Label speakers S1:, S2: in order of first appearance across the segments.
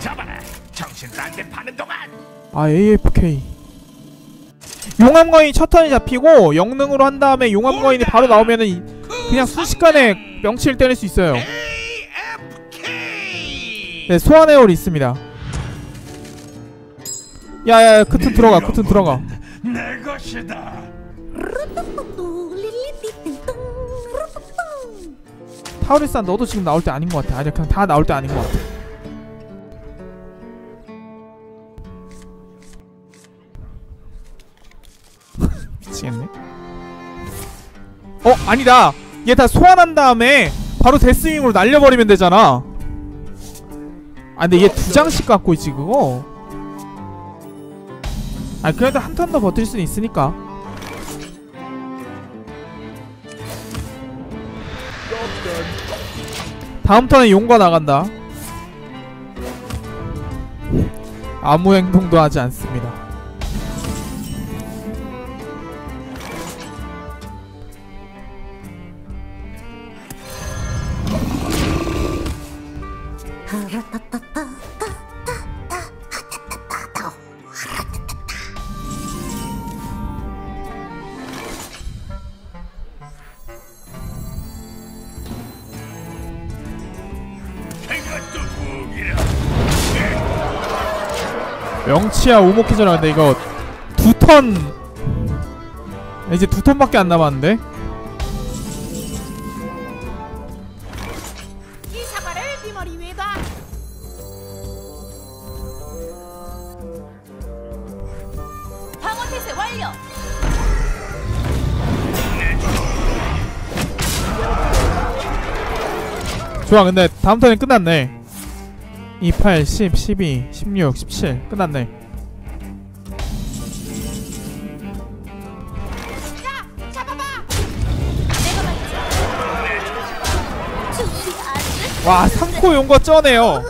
S1: 잡아라. 정신 딴데 파는 동안.
S2: 아 AFK 용암거인 첫 턴이 잡히고 영능으로 한 다음에 용암거인이 바로 나오면은 이- 그냥 순식간에 명치를 때릴 수 있어요. 네 소환해올 있습니다 야야야 크튼 들어가 크튼 들어가
S1: 내 것이다.
S2: 타우리산 너도 지금 나올 때 아닌 것 같아 아니야 그냥 다 나올 때 아닌 것 같아 미치겠네. 어 아니다. 얘 다 소환한 다음에 바로 데스윙으로 날려버리면 되잖아. 아 근데 얘 두 장씩 갖고 있지 그거? 아 그래도 한 턴 더 버틸 수는 있으니까. 다음 턴에 용과 나간다. 아무 행동도 하지 않습니다. 명치야 오목해져라 근데 이거 두 턴. 이제 두 턴밖에 안 남았는데
S3: 머리 위에 놔. 방어 태세 완료.
S2: 좋아 근데 다음 턴이 끝났네 2, 8, 10, 12, 16, 17 끝났네 와 3코 용거 쩌네요.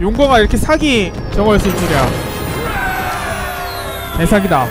S2: 용거가 이렇게 사기 저거였을 줄이야. 대사기다